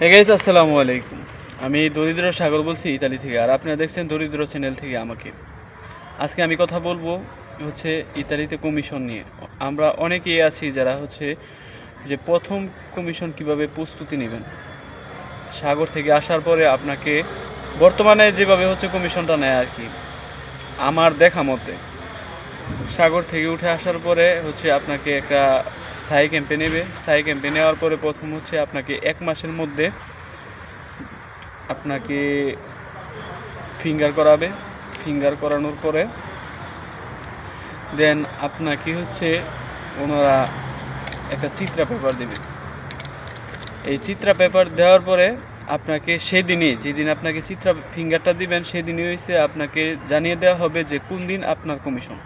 Guys আসসালামু আলাইকুম। আমি দরিদ্র সাগর বলছি ইতালি থেকে, আর আপনারা দেখছেন দরিদ্র চ্যানেল থেকে আমাকে। আজকে আমি কথা বলব হচ্ছে ইতালিতে কমিশন নিয়ে। আমরা অনেকেই আছি যারা হচ্ছে যে প্রথম কমিশন কীভাবে প্রস্তুতি নেবেন। সাগর থেকে আসার পরে আপনাকে বর্তমানে যেভাবে হচ্ছে কমিশনটা নেয় আর কি, আমার দেখা মতে। সাগর থেকে উঠে আসার পরে হচ্ছে আপনাকে একটা স্থায়ী ক্যাম্পে নেবে। স্থায়ী ক্যাম্পে নেওয়ার পরে প্রথম হচ্ছে আপনাকে এক মাসের মধ্যে আপনাকে ফিঙ্গার করাবে। ফিঙ্গার করানোর পরে দেন আপনাকে হচ্ছে ওনারা একটা চিত্রা পেপার দেবে। এই চিত্রা পেপার দেওয়ার পরে আপনাকে সেদিনই, যেদিন আপনাকে চিত্রা ফিঙ্গারটা দিবেন, সেদিনই হয়েছে আপনাকে জানিয়ে দেওয়া হবে যে কোন দিন আপনার কমিশন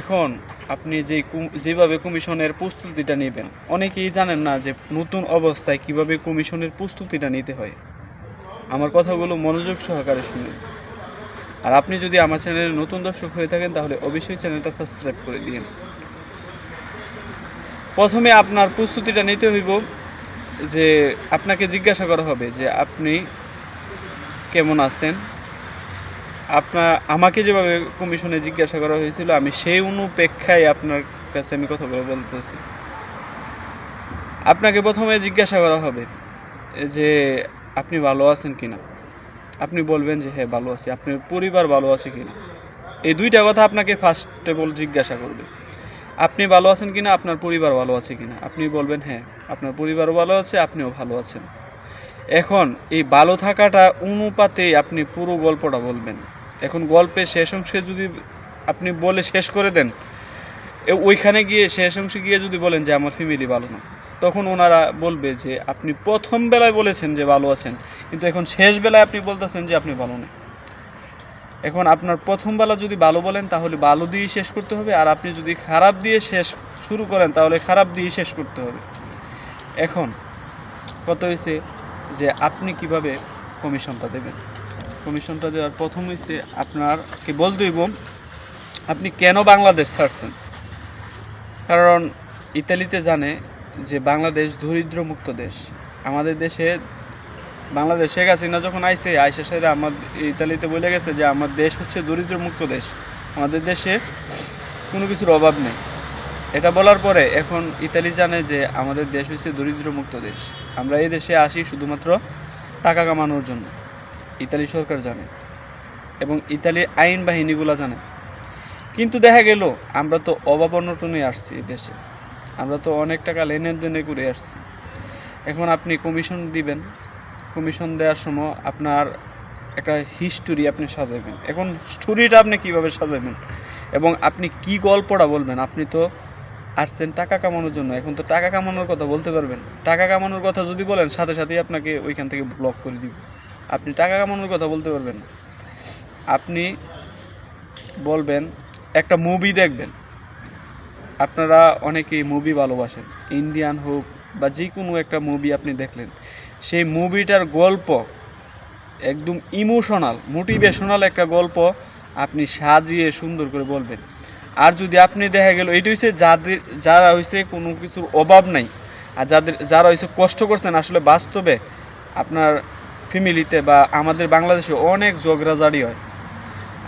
এখন আপনি যে যেভাবে কমিশনের প্রস্তুতিটা নেবেন, অনেকেই জানেন না যে নতুন অবস্থায় কীভাবে কমিশনের প্রস্তুতিটা নিতে হয়। আমার কথাগুলো মনোযোগ সহকারে শুনুন। আর আপনি যদি আমার চ্যানেলে নতুন দর্শক হয়ে থাকেন, তাহলে অবশ্যই চ্যানেলটা সাবস্ক্রাইব করে দিন প্রথমে আপনার প্রস্তুতিটা নিতে হইব যে আপনাকে জিজ্ঞাসা করা হবে যে আপনি কেমন আছেন? আপনার আমাকে যেভাবে কমিশনে জিজ্ঞাসা করা হয়েছিল, আমি সেই অনুপেক্ষায় আপনার কাছে আমি কথাগুলো বলতেছি। আপনাকে প্রথমে জিজ্ঞাসা করা হবে যে, আপনি ভালো আছেন কিনা? আপনি বলবেন যে হ্যাঁ ভালো আছি। আপনার পরিবার ভালো আছে কিনা? এই দুইটা কথা আপনাকে ফার্স্টে বল জিজ্ঞাসা করবে। আপনি ভালো আছেন কিনা? আপনার পরিবার ভালো আছে কি না আপনি বলবেন হ্যাঁ আপনার পরিবারও ভালো আছে, আপনিও ভালো আছেন। এখন, এই ভালো থাকাটা অনুপাতে আপনি পুরো গল্পটা বলবেন। এখন গল্পে শেষ অংশে যদি আপনি বলে শেষ করে দেন ওইখানে গিয়ে শেষ অংশে গিয়ে যদি বলেন যে আমার ফ্যামিলি ভালো না, তখন ওনারা বলবে যে আপনি প্রথম বেলায় বলেছেন যে ভালো আছেন, কিন্তু এখন শেষ বেলায় আপনি বলতেছেন যে আপনি ভালো নেই এখন আপনার প্রথম বেলা যদি ভালো বলেন, তাহলে ভালো দিয়ে শেষ করতে হবে, আর আপনি যদি খারাপ দিয়ে শেষ শুরু করেন, তাহলে খারাপ দিয়ে শেষ করতে হবে। এখন কত হয়েছে যে আপনি কীভাবে কমিশনটা দেবেন? কমিশনটা দেওয়ার প্রথম হয়েছে আপনারকে বলতে হইব, আপনি কেন বাংলাদেশ ছাড়ছেন? কারণ ইতালিতে জানে যে বাংলাদেশ দরিদ্র মুক্ত দেশ। আমাদের দেশে, বাংলাদেশ শেখ হাসিনা যখন আইসে আইসা সেরা আমার ইতালিতে বলে গেছে যে আমার দেশ হচ্ছে দরিদ্র মুক্ত দেশ। আমাদের দেশে কোনো কিছুর অভাব নেই। এটা বলার পরে এখন ইতালি জানে যে আমাদের দেশ হচ্ছে দরিদ্র মুক্ত দেশ। আমরা এই দেশে আসি শুধুমাত্র টাকা কামানোর জন্য। ইতালি সরকার জানে এবং ইতালির আইন বাহিনীগুলো জানে। কিন্তু দেখা গেল, আমরা তো অভাব অনটনে আসছি দেশে। আমরা তো অনেক টাকা লেনে দেনে করে আসছি। এখন আপনি কমিশন দিবেন। কমিশন দেওয়ার সময় আপনার একটা হিস্টোরি আপনি সাজাবেন এখন স্টোরিটা আপনি কীভাবে সাজাবেন এবং আপনি কি গল্পটা বলবেন? আপনি তো আসছেন টাকা কামানোর জন্য। এখন তো টাকা কামানোর কথা বলতে পারবেন। টাকা কামানোর কথা যদি বলেন, সাথে সাথেই আপনাকে ওইখান থেকে ব্লক করে দিব। আপনি টাকা কামানোর কথা বলতে পারবেন না। আপনি বলবেন, একটা মুভি দেখবেন। আপনারা অনেকেই মুভি ভালোবাসেন। ইন্ডিয়ান হোক বা যে কোনো একটা মুভি আপনি দেখলেন। সেই মুভিটার গল্প একদম ইমোশনাল মোটিভেশনাল একটা গল্প আপনি সাজিয়ে সুন্দর করে বলবেন। আর যদি আপনি দেখা গেল, এটা হচ্ছে যাদের, যারা হয়েছে কোনো কিছুর অভাব নাই। আর যাদের, যারা হয়েছে কষ্ট করছেন, আসলে বাস্তবে আপনার ফ্যামিলিতে বা আমাদের বাংলাদেশে অনেক ঝগড়াঝাড়ি হয়।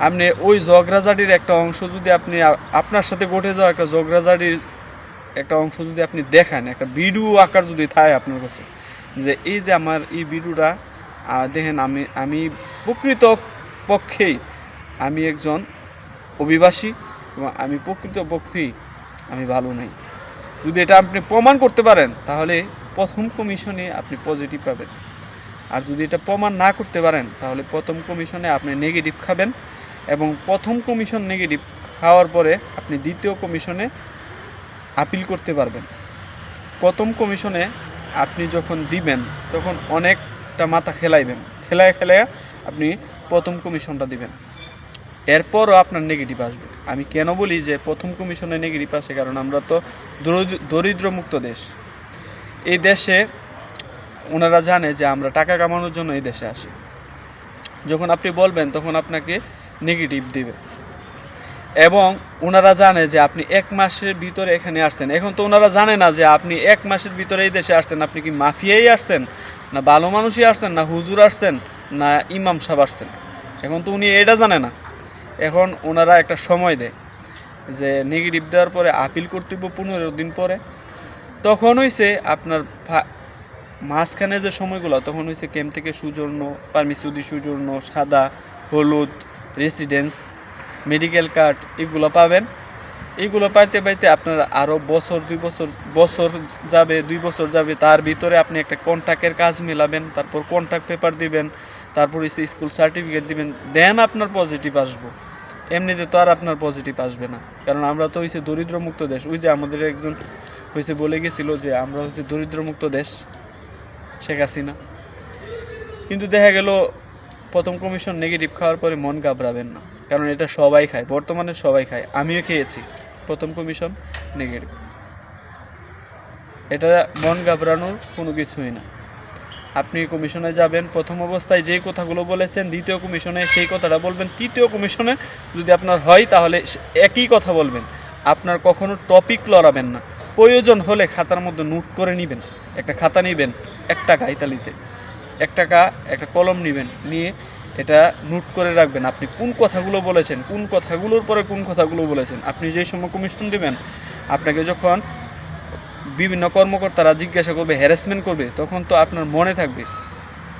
আপনি ওই ঝগড়াঝাড়ির একটা অংশ যদি আপনি আপনার সাথে ঘটে যাওয়া একটা ঝগড়াঝাড়ির একটা অংশ যদি আপনি দেখান, একটা ভিডিও আকার যদি থাকে আপনার কাছে, যে এই যে আমার এই ভিডিওটা দেখেন আমি আমি প্রকৃত পক্ষেই আমি একজন অভিবাসী এবং আমি প্রকৃত পক্ষেই আমি ভালো নাই। যদি এটা আপনি প্রমাণ করতে পারেন, তাহলে প্রথম কমিশনে আপনি পজিটিভ পাবেন। আর যদি এটা প্রমাণ না করতে পারেন, তাহলে প্রথম কমিশনে আপনি নেগেটিভ খাবেন এবং প্রথম কমিশন নেগেটিভ খাওয়ার পরে আপনি দ্বিতীয় কমিশনে আপিল করতে পারবেন। প্রথম কমিশনে আপনি যখন দিবেন, তখন অনেকটা মাথা খেলাইবেন। খেলায় খেলায় আপনি প্রথম কমিশনটা দিবেন। এরপরও আপনার নেগেটিভ আসবে। আমি কেন বলি যে প্রথম কমিশনে নেগেটিভ আসে? কারণ আমরা তো দরিদ্র- দরিদ্রমুক্ত দেশ। এই দেশে ওনারা জানে যে আমরা টাকা কামানোর জন্য এই দেশে আসি। যখন আপনি বলবেন, তখন আপনাকে নেগেটিভ দিবে। এবং ওনারা জানে যে আপনি এক মাসের ভিতরে এখানে আসছেন। এখন তো ওনারা জানে না যে আপনি এক মাসের ভিতরে এই দেশে আসছেন। আপনি কি মাফিয়াই আসছেন? না ভালো মানুষই আসছেন? না হুজুর আসছেন? না ইমাম সাহেব আসছেন? এখন তো উনি এটা জানে না। এখন ওনারা একটা সময় দেয় যে নেগেটিভ দেওয়ার পরে আপিল কর্তব্য পনেরো দিন পরে। তখন হইছে আপনার মাঝখানে যে সময়গুলো, তখন হয়েছে ক্যাম্প থেকে সুজন্য পারমিসুদি সুজন্য সাদা, হলুদ রেসিডেন্স মেডিকেল কার্ড এগুলো পাবেন। এগুলো পাইতে পাইতে আপনার আরও বছর, দুই বছর বছর যাবে, দুই বছর যাবে, তার ভিতরে আপনি একটা কন্ট্রাক্টের কাজ মেলাবেন, তারপর কন্ট্রাক্ট পেপার দিবেন, তারপর স্কুল সার্টিফিকেট দিবেন দেন আপনার পজিটিভ আসব। এমনিতে তো আর আপনার পজিটিভ আসবে না। কারণ আমরা তো হয়েছে দরিদ্রমুক্ত দেশ। ওই যে আমাদের একজন হয়েছে বলে গেছিল যে, আমরা হচ্ছে দরিদ্রমুক্ত দেশ। শেখ হাসিনা। কিন্তু দেখা গেল প্রথম কমিশন নেগেটিভ খাওয়ার পরে মন ঘাবড়াবেন না। কারণ এটা সবাই খায়, বর্তমানে সবাই খায়। আমিও খেয়েছি প্রথম কমিশন নেগেটিভ এটা মন ঘাবড়ানোর কোনো কিছুই না। আপনি কমিশনে যাবেন, প্রথম অবস্থায় যেই কথাগুলো বলেছেন, দ্বিতীয় কমিশনে সেই কথাটা বলবেন। তৃতীয় কমিশনে যদি আপনার হয়, তাহলে একই কথা বলবেন। আপনার কখনো টপিক লড়াবেন না। প্রয়োজন হলে খাতার মধ্যে নোট করে নেবেন। একটা খাতা নেবেন এক টাকা ইতালিতে এক টাকা, একটা কলম নেবেন, নিয়ে এটা নোট করে রাখবেন। আপনি কোন কথাগুলো বলেছেন, কোন কথাগুলোর পরে কোন কথাগুলো বলেছেন, আপনি যেই সময় কমিশন দেবেন, আপনাকে যখন বিভিন্ন কর্মকর্তারা জিজ্ঞাসা করবে হ্যারাসমেন্ট করবে, তখন তো আপনার মনে থাকবে।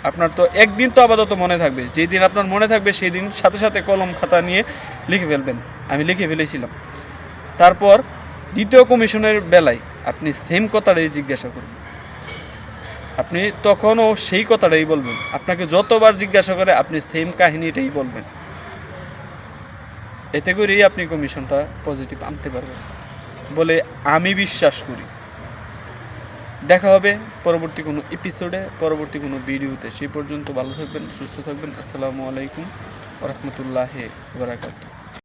আপনার তো একদিন তো আপাতত মনে থাকবে। যেই দিন আপনার মনে থাকবে সেই দিন সাথে সাথে কলম, খাতা নিয়ে লিখে ফেলবেন। আমি লিখে ফেলেছিলাম। তারপর দ্বিতীয় কমিশনের বেলায় আপনি সেম কথাটাই জিজ্ঞাসা করবেন আপনি তখনও সেই কথাটাই বলবেন। আপনাকে যতবার জিজ্ঞাসা করে আপনি সেম কাহিনীটাই বলবেন। এতে করেই আপনি কমিশনটা পজিটিভ আনতে পারবেন বলে আমি বিশ্বাস করি। দেখা হবে পরবর্তী কোনো এপিসোডে পরবর্তী কোনো ভিডিওতে সেই পর্যন্ত ভালো থাকবেন, সুস্থ থাকবেন। আসসালামু আলাইকুম রহমতুল্লাহ বারাকাত